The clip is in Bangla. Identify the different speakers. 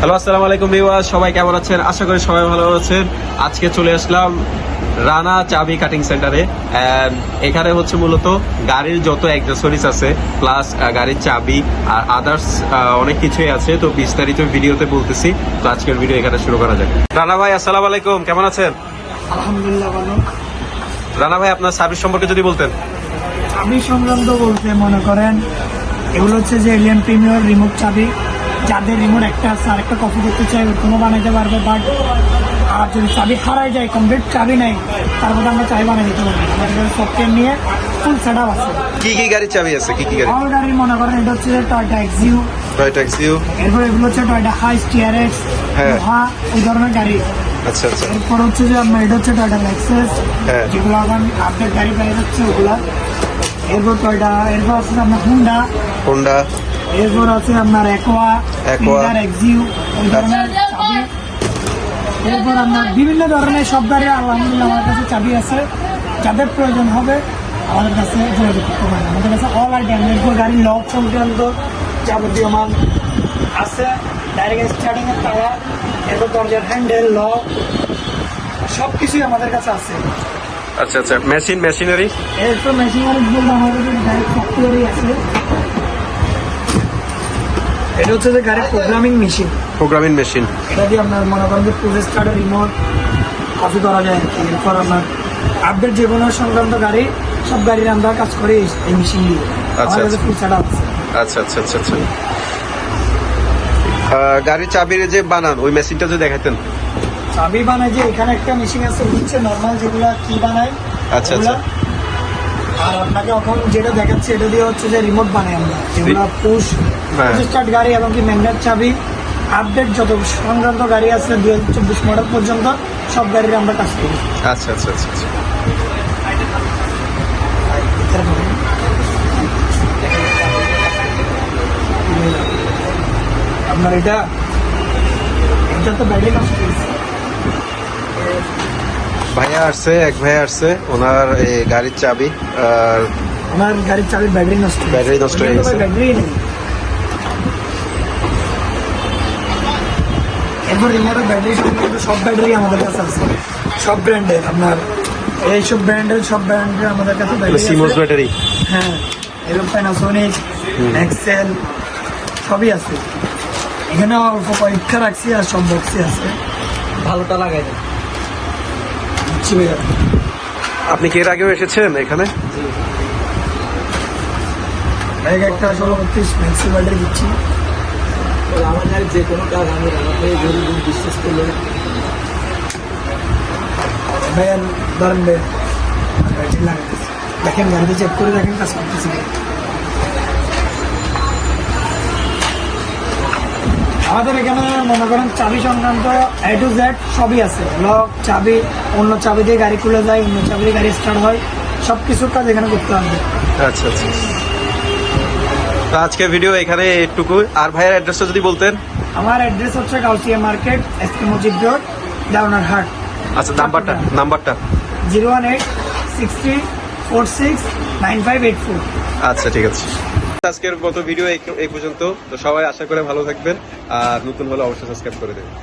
Speaker 1: হ্যালো আসসালামু আলাইকুম ভিউয়ার সবাই কেমন আছেন? আশা করি সবাই ভালো আছেন। আজকে চলে আসলাম রানা চাবি কাটিং সেন্টারে এখানে হচ্ছে মূলত গাড়ির যত অ্যাক্সেসরিজ আছে প্লাস গাড়ির চাবি আর আদার্স অনেক কিছুই আছে। তো বিস্তারিত ভিডিওতে বলতেছি। তো আজকের ভিডিও এখানে শুরু করা যাক। রানা ভাই আসসালামু আলাইকুম। কেমন আছেন?
Speaker 2: আলহামদুলিল্লাহ ভালো।
Speaker 1: রানা ভাই আপনার সার্ভিস সম্পর্কে যদি বলতেন।
Speaker 2: চাবি সংক্রান্ত বলতে মনে করেন এগুলো হচ্ছে যে এলিয়ান প্রিমিয়ার রিমোট চাবি। যাদের রিমোট একটা আছে আরেকটা কপি করতে চাই কোনো বানাইতে পারবে বাট আর যদি চাবি হারাই যায় কমপ্লিট চাবি নাই তারপরে আমরা চাবি বানিয়ে দিতে পারব। আমাদের সফটওয়্যার নিয়ে ফুল সেট আপ আছে।
Speaker 1: কি কি গাড়ির চাবি আছে? কি কি গাড়ি
Speaker 2: অল গাড়ি মনে করেন এটা হচ্ছে টয়টা এক্সিউ
Speaker 1: টয়টা এক্সিউ
Speaker 2: এরপর এগুলো হচ্ছে টয়টা হাই স্টিয়ারেক্স
Speaker 1: হ্যাঁ।
Speaker 2: ওই ধরনের গাড়ি।
Speaker 1: আচ্ছা আচ্ছা।
Speaker 2: এরপর হচ্ছে যে আপনার এটা হচ্ছে টয়টা লেক্সাস
Speaker 1: হ্যাঁ।
Speaker 2: যেগুলো এখন আপডেট গাড়ি বাইরে হচ্ছে ওগুলা। এরপর টয়টা এরপর আছে আপনার হুন্ডা
Speaker 1: হোন্ডা
Speaker 2: এরপর আছে আপনার একোয়া
Speaker 1: Aqua।
Speaker 2: এক্সিউ ওই ধরনের চাবি। এরপর আপনার বিভিন্ন ধরনের সব গাড়ি আলহামদুলিল্লাহ আমার কাছে চাবি আছে। যাদের প্রয়োজন হবে আমাদের কাছে যোগাযোগ করতে পারেন। আমাদের কাছে অল আইটেম এরপর গাড়ির লক সংক্রান্ত যাবতীয় মান আছে। ডাইরেক্ট স্টার্টিং এর টাওয়ার এরপর দরজার হ্যান্ডেল লক সব কিছুই আমাদের কাছে আছে।
Speaker 1: আচ্ছা আচ্ছা। মেশিন মেশিনারি
Speaker 2: এরপর মেশিনারি বলতে আমাদের কাছে ডাইরেক্ট সফটওয়্যারই আছে। এটা হচ্ছে যে গাড়ির প্রোগ্রামিং মেশিন
Speaker 1: প্রোগ্রামিং মেশিন
Speaker 2: এটা দিয়ে আপনার মনে করেন যে পুজো স্টার্টের রিমোট কপি করা যায়। এরপর আপনার আপডেট যে কোনো সংক্রান্ত গাড়ি সব গাড়ির আমরা কাজ করি এই- মেশিন দিয়ে।
Speaker 1: আচ্ছা, আচ্ছা। আচ্ছা আচ্ছা আচ্ছা আচ্ছা। আহ, গাড়ির চাবির যে বানান ওই মেশিনটা যদি দেখাতেন
Speaker 2: চাবি বানায় যে এখানে একটা মেশিন আছে হচ্ছে নর্মাল যেগুলা কি বানায়
Speaker 1: আচ্ছা,
Speaker 2: ওগুলা। আপনাকে এখন যেটা দেখাচ্ছে এটা দিয়ে হচ্ছে যে রিমোট বানাই আমরা যেগুলো পুশ। স্টার্ট গাড়ি এবং কি ম্যাগনেট চাবি আপডেট যত সংক্রান্ত গাড়ি আছে দুই হাজার চব্বিশ মডেল পর্যন্ত সব গাড়ির আমরা কাজ করি
Speaker 1: আচ্ছা আচ্ছা আচ্ছা আচ্ছা
Speaker 2: আপনার এটা এটা তো ব্যাটারি নষ্ট হয়েছে।
Speaker 1: ভাইয়া আসছে এক ভাইয়া আসছে ওনার এই গাড়ির চাবি আর
Speaker 2: আমার গাড়ির চাবির ব্যাটারি নষ্ট
Speaker 1: ব্যাটারি নষ্ট হয়ে গেছে।
Speaker 2: ব্যাটারি নেই। এরপর রিমোটের ব্যাটারি সব ব্যাটারি আমাদের কাছে আছে। সব ব্র্যান্ডের আপনার এইসব ব্র্যান্ডের সব ব্র্যান্ডের আমাদের কাছে ব্যাটারি
Speaker 1: সিমোস ব্যাটারি।
Speaker 2: হ্যাঁ এরকম প্যানাসোনিক এক্সেল সবই আছে। এখানে অল্প পরীক্ষা রাখছি আর সব বক্সে আছে। ভালোটা লাগাই দেয় চিপে যাবে।
Speaker 1: আপনি কি এর আগেও এসেছেন এখানে?
Speaker 2: এক একটা ব্যাটারি দিচ্ছি।
Speaker 3: আমাদের যে কোনো কাজ আমি বিশ্বাস করলে
Speaker 2: ধরেন দেখেন গাড়িতে চেক করে দেখেন কাজ করতেছি। আমাদের এখানে মনে করেন চাবি সংক্রান্ত এ টু জেড সবই আছে। লক চাবি অন্য চাবি দিয়ে গাড়ি খুলে যায় অন্য চাবি দিয়ে গাড়ি স্টার্ট হয়। সব কিছুর কাজ এখানে করতে হবে।
Speaker 1: আচ্ছা আচ্ছা। তো আজকে ভিডিও এখানে এটুকু। আর ভাইয়ের অ্যাড্রেসটা যদি বলতেন?
Speaker 2: আমার অ্যাড্রেস হচ্ছে Gausia market S K Majid road Daunar Hat.
Speaker 1: আচ্ছা নাম্বারটা নাম্বারটা।
Speaker 2: Zero one eight six three four six nine five eight four.
Speaker 1: আচ্ছা ঠিক আছে। আজকের মতো ভিডিও এই পর্যন্ত। তো সবাই আশা করে ভালো থাকবেন। আর নতুন হলে অবশ্যই সাবস্ক্রাইব করে দেবেন।